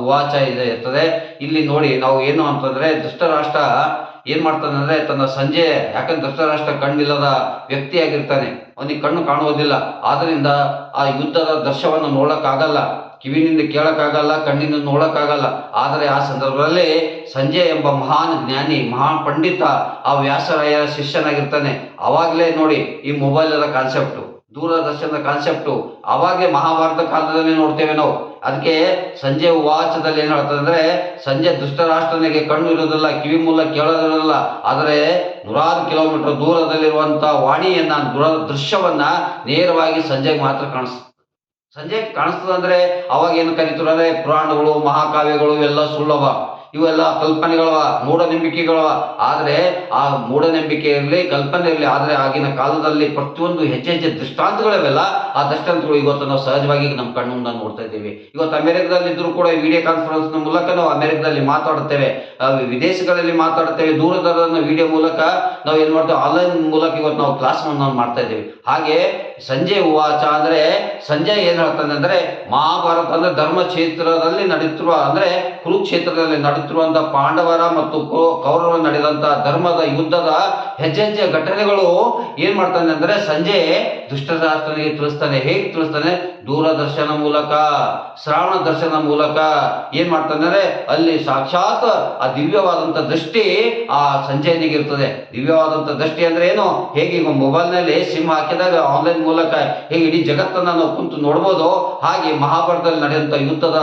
ಉವಾಚ ಇದೆ ಇರ್ತದೆ. ಇಲ್ಲಿ ನೋಡಿ, ನಾವು ಏನು ಅಂತಂದ್ರೆ ದುಷ್ಟರಾಷ್ಟ್ರ ಏನ್ ಮಾಡ್ತಾನೆ ಅಂದ್ರೆ ತನ್ನ ಸಂಜೆ, ಯಾಕಂದ್ರೆ ಧೃತರಾಷ್ಟ್ರ ಕಣ್ಣಿಲ್ಲದ ವ್ಯಕ್ತಿಯಾಗಿರ್ತಾನೆ. ಅವನಿಗೆ ಕಣ್ಣು ಕಾಣುವುದಿಲ್ಲ. ಆದ್ರಿಂದ ಆ ಯುದ್ಧದ ದೃಶ್ಯವನ್ನು ನೋಡಕ್ಕಾಗಲ್ಲ. ಕಿವಿನಿಂದ ಕೇಳಕ್ಕಾಗಲ್ಲ, ಕಣ್ಣಿಂದ ನೋಡಕ್ಕಾಗಲ್ಲ. ಆದರೆ ಆ ಸಂದರ್ಭದಲ್ಲಿ ಸಂಜೆ ಎಂಬ ಮಹಾನ್ ಜ್ಞಾನಿ, ಮಹಾನ್ ಪಂಡಿತ ಆ ವ್ಯಾಸರಾಯರ ಶಿಷ್ಯನಾಗಿರ್ತಾನೆ. ಅವಾಗಲೇ ನೋಡಿ, ಈ ಮೊಬೈಲ್ ಕಾನ್ಸೆಪ್ಟು ದೂರದರ್ಶನದ ಕಾನ್ಸೆಪ್ಟು ಅವಾಗೆ ಮಹಾಭಾರತ ಕಾಲದಲ್ಲಿ ನೋಡ್ತೇವೆ ನಾವು. ಅದಕ್ಕೆ ಸಂಜೆ ವಾಚದಲ್ಲಿ ಏನು ಹೇಳ್ತದೆ ಅಂದರೆ, ಸಂಜೆ ದುಷ್ಟರಾಷ್ಟ್ರನಿಗೆ ಕಣ್ಣು ಇರೋದಿಲ್ಲ ಕಿವಿ ಮೂಲ ಕೇಳೋದಿರೋದಿಲ್ಲ ಆದರೆ ನೂರಾರು ಕಿಲೋಮೀಟರ್ ದೂರದಲ್ಲಿರುವಂಥ ವಾಣಿಯನ್ನು ದೂರ ದೃಶ್ಯವನ್ನು ನೇರವಾಗಿ ಸಂಜೆಗೆ ಮಾತ್ರ ಕಾಣಿಸ್ತದೆ ಸಂಜೆ ಕಾಣಿಸ್ತದೆ ಅಂದರೆ ಅವಾಗ ಏನು ಕರೀತಾರೆ ಅಂದರೆ ಪುರಾಣಗಳು, ಮಹಾಕಾವ್ಯಗಳು ಎಲ್ಲ ಸುಳ್ಳವ ಇವೆಲ್ಲ ಕಲ್ಪನೆಗಳವ ಮೂಢನಂಬಿಕೆಗಳವ. ಆದರೆ ಆ ಮೂಢನಂಬಿಕೆ ಇರಲಿ ಕಲ್ಪನೆ ಇರಲಿ ಆದರೆ ಆಗಿನ ಕಾಲದಲ್ಲಿ ಪ್ರತಿಯೊಂದು ಹೆಚ್ಚು ಹೆಚ್ಚು ದೃಷ್ಟಾಂತಗಳಿವೆಲ್ಲ ಆ ದೃಷ್ಟಾಂತಗಳು ಇವತ್ತು ನಾವು ಸಹಜವಾಗಿ ನಮ್ಮ ಕಣ್ಣು ಮುಂದೆ ನೋಡ್ತಾ ಇದ್ದೀವಿ. ಇವತ್ತು ಅಮೆರಿಕದಲ್ಲಿ ಇದ್ರೂ ಕೂಡ ವಿಡಿಯೋ ಕಾನ್ಫರೆನ್ಸ್ ಮೂಲಕ ನಾವು ಅಮೆರಿಕದಲ್ಲಿ ಮಾತಾಡುತ್ತೇವೆ. ಆ, ವಿದೇಶಗಳಲ್ಲಿ ಮಾತಾಡ್ತೇವೆ ದೂರದರ್ಶನ ವಿಡಿಯೋ ಮೂಲಕ ನಾವು ಏನು ಮಾಡ್ತೇವೆ? ಆನ್ಲೈನ್ ಮೂಲಕ ಇವತ್ತು ನಾವು ಕ್ಲಾಸ್ ಮಾಡ್ತಾ ಇದ್ದೀವಿ. ಹಾಗೆ ಸಂಜೆ ಉವಾಚ ಅಂದ್ರೆ ಸಂಜೆ ಏನ್ ಹೇಳ್ತಾನೆ ಅಂದ್ರೆ ಮಹಾಭಾರತ ಅಂದ್ರೆ ಧರ್ಮ ಕ್ಷೇತ್ರದಲ್ಲಿ ನಡೀತಿರುವ ಅಂದ್ರೆ ಕುರುಕ್ಷೇತ್ರದಲ್ಲಿ ನಡೀತಿರುವಂತ ಪಾಂಡವರ ಮತ್ತು ಕೌ- ಕೌರವರ ನಡೆದಂತ ಧರ್ಮದ ಯುದ್ಧದ ಹೆಜ್ಜೆ ಹೆಜ್ಜೆ ಘಟನೆಗಳು ಏನ್ ಮಾಡ್ತಾನೆ ಅಂದ್ರೆ ಸಂಜೆ ದುಷ್ಟಶಾಸ್ತ್ರನಿಗೆ ತಿಳಿಸ್ತಾನೆ. ಹೇಗೆ ತಿಳಿಸ್ತಾನೆ? ದೂರದರ್ಶನ ಮೂಲಕ, ಶ್ರಾವಣ ದರ್ಶನ ಮೂಲಕ. ಏನ್ ಮಾಡ್ತಾನೆ ಅಂದ್ರೆ ಅಲ್ಲಿ ಸಾಕ್ಷಾತ್ ಆ ದಿವ್ಯವಾದಂತ ದೃಷ್ಟಿ ಆ ಸಂಜೆಯನಿಗೆ ಇರ್ತದೆ. ದಿವ್ಯವಾದಂತ ದೃಷ್ಟಿ ಅಂದ್ರೆ ಏನು? ಹೇಗೆ ಈಗ ಮೊಬೈಲ್ನಲ್ಲಿ ಸಿಮ್ ಹಾಕಿದಾಗ ಆನ್ಲೈನ್ ಮೂಲಕ ಹೇಗೆ ಇಡೀ ಜಗತ್ತನ್ನ ನಾವು ಕುಂತು ನೋಡ್ಬೋದು ಹಾಗೆ ಮಹಾಭಾರತದಲ್ಲಿ ನಡೆಯುವಂತ ಯುದ್ಧದ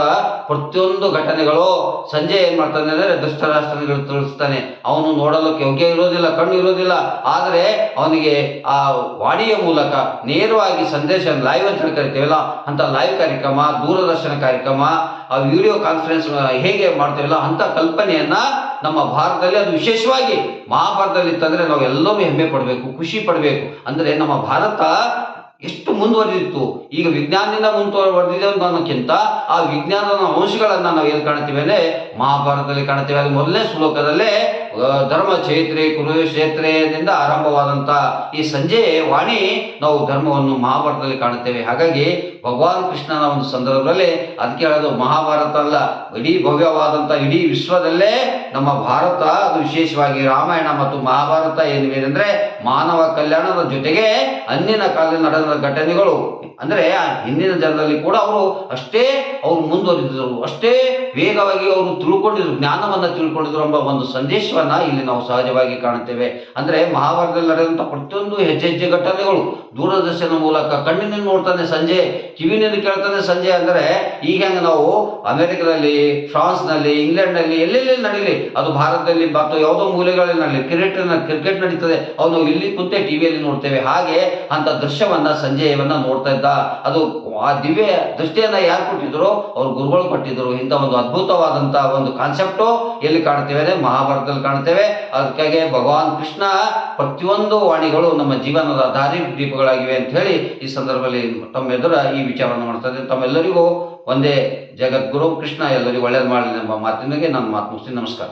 ಪ್ರತಿಯೊಂದು ಘಟನೆಗಳು ಸಂಜೆ ಏನ್ ಮಾಡ್ತಾನೆ ಅಂದ್ರೆ ದುಷ್ಟರಾಷ್ಟ್ರಗಳು ತಿಳಿಸ್ತಾನೆ ಅವನು ನೋಡಲಿಕ್ಕೆ ಯೋಗ್ಯ ಇರೋದಿಲ್ಲ, ಕಣ್ಣು ಇರೋದಿಲ್ಲ. ಆದರೆ ಅವನಿಗೆ ಆ ವಾಣಿಯ ಮೂಲಕ ನೇರವಾಗಿ ಸಂದೇಶ ಲೈವ್ ಅಂತ ಹೇಳಿ ಕರಿತೇವಲ್ಲ ಅಂತ ಲೈವ್ ಕಾರ್ಯಕ್ರಮ, ದೂರದರ್ಶನ ಕಾರ್ಯಕ್ರಮ, ಆ ವಿಡಿಯೋ ಕಾನ್ಫರೆನ್ಸ್ ಹೇಗೆ ಮಾಡ್ತೇವಲ್ಲ ಅಂತ ಕಲ್ಪನೆಯನ್ನ ನಮ್ಮ ಭಾರತದಲ್ಲಿ ಅದು ವಿಶೇಷವಾಗಿ ಮಹಾಭಾರತದಲ್ಲಿ ಇತ್ತಂದ್ರೆ ನಾವು ಎಲ್ಲರೂ ಹೆಮ್ಮೆ ಪಡಬೇಕು, ಖುಷಿ ಪಡಬೇಕು. ಅಂದ್ರೆ ನಮ್ಮ ಭಾರತ ಎಷ್ಟು ಮುಂದುವರೆದಿತ್ತು? ಈಗ ವಿಜ್ಞಾನದಿಂದ ಮುಂದುವರೆದಿದೆ ಅನ್ನೋಕ್ಕಿಂತ ಆ ವಿಜ್ಞಾನದ ಅಂಶಗಳನ್ನು ನಾವು ಎಲ್ಲಿ ಕಾಣ್ತೀವಿ ಅಂದ್ರೆ ಮಹಾಭಾರತದಲ್ಲಿ ಕಾಣ್ತೀವಿ. ಅದು ಮೊದಲನೇ ಶ್ಲೋಕದಲ್ಲೇ ಧರ್ಮ ಚೈತ್ರಿ ಕುರುಕ್ಷೇತ್ರದಿಂದ ಆರಂಭವಾದಂತ ಈ ಸಂಜೆ ವಾಣಿ ನಾವು ಧರ್ಮವನ್ನು ಮಹಾಭಾರತದಲ್ಲಿ ಕಾಣುತ್ತೇವೆ. ಹಾಗಾಗಿ ಭಗವಾನ್ ಕೃಷ್ಣನ ಒಂದು ಸಂದರ್ಭದಲ್ಲಿ ಅದಕ್ಕೆ ಹೇಳೋದು ಮಹಾಭಾರತ ಅಲ್ಲ, ಇಡೀ ಭವ್ಯವಾದಂತ ಇಡೀ ವಿಶ್ವದಲ್ಲೇ ನಮ್ಮ ಭಾರತ, ಅದು ವಿಶೇಷವಾಗಿ ರಾಮಾಯಣ ಮತ್ತು ಮಹಾಭಾರತ ಏನಿವೆ ಅಂದ್ರೆ ಮಾನವ ಕಲ್ಯಾಣದ ಜೊತೆಗೆ ಅಂದಿನ ಕಾಲದಲ್ಲಿ ನಡೆದ ಘಟನೆಗಳು. ಅಂದ್ರೆ ಹಿಂದಿನ ಜನರಲ್ಲಿ ಕೂಡ ಅವರು ಅಷ್ಟೇ ಅವರು ಮುಂದುವರೆದಿದ್ದರು, ಅಷ್ಟೇ ವೇಗವಾಗಿ ಅವರು ತಿಳ್ಕೊಂಡಿದ್ರು, ಜ್ಞಾನವನ್ನ ತಿಳ್ಕೊಂಡಿದ್ರು ಎಂಬ ಒಂದು ಸಂದೇಶವನ್ನ ಇಲ್ಲಿ ನಾವು ಸಹಜವಾಗಿ ಕಾಣುತ್ತೇವೆ. ಅಂದ್ರೆ ಮಹಾಭಾರತದಲ್ಲಿ ನಡೆದಂತ ಪ್ರತಿಯೊಂದು ಹೆಜ್ಜೆ ಹೆಜ್ಜೆ ಘಟನೆಗಳು ದೂರದರ್ಶನ ಮೂಲಕ ಕಣ್ಣಿನಿಂದ ನೋಡ್ತಾನೆ ಸಂಜೆ ಕಿವಿನಿಂದ ಕೇಳ್ತಾನೆ ಸಂಜೆ ಅಂದ್ರೆ ಈಗ ಹೆಂಗ ನಾವು ಅಮೆರಿಕದಲ್ಲಿ ಫ್ರಾನ್ಸ್ನಲ್ಲಿ ಇಂಗ್ಲೆಂಡ್ನಲ್ಲಿ ಎಲ್ಲೆಲ್ಲಿ ನಡೀಲಿ, ಅದು ಭಾರತದಲ್ಲಿ ಮತ್ತು ಯಾವುದೋ ಮೂಲೆಗಳಲ್ಲಿ ನಡೀಲಿ ಕ್ರಿಕೆಟ್ ಕ್ರಿಕೆಟ್ ನಡೀತದೆ, ಅವನು ಇಲ್ಲಿ ಕುಂತೆ ಟಿವಿಯಲ್ಲಿ ನೋಡ್ತೇವೆ. ಹಾಗೆ ಅಂತ ದೃಶ್ಯವನ್ನ ಸಂಜಯವನ್ನ ನೋಡ್ತಾ ಇದ್ದ. ಅದು ಆ ದಿವ್ಯ ದೃಷ್ಟಿಯನ್ನ ಯಾರು ಕೊಟ್ಟಿದ್ರು ಅವ್ರು ಗುರುಗಳು ಕೊಟ್ಟಿದ್ರು ಇಂಥ ಒಂದು ಅದ್ಭುತವಾದಂತಹ ಒಂದು ಕಾನ್ಸೆಪ್ಟು ಎಲ್ಲಿ ಕಾಣ್ತೇವೆ ಮಹಾಭಾರತದಲ್ಲಿ ಕಾಣ್ತೇವೆ ಅದಕ್ಕಾಗಿ ಭಗವಾನ್ ಕೃಷ್ಣ ಪ್ರತಿಯೊಂದು ವಾಣಿಗಳು ನಮ್ಮ ಜೀವನದ ದಾರಿ ದೀಪಗಳಾಗಿವೆ ಅಂತ ಹೇಳಿ ಈ ಸಂದರ್ಭದಲ್ಲಿ ತಮ್ಮೆದುರ ಈ ವಿಚಾರವನ್ನು ಮಾಡ್ತಾ ಇದ್ದೇನೆ. ತಮ್ಮೆಲ್ಲರಿಗೂ ಒಂದೇ ಜಗದ್ಗುರು ಕೃಷ್ಣ, ಎಲ್ಲರಿಗೂ ಒಳ್ಳೇದು ಮಾಡಲಿ ಎಂಬ ಮಾತಿನಾಗೆ ನಾನು ಮಾತು ಮುಗಿಸ್ತೀನಿ. ನಮಸ್ಕಾರ.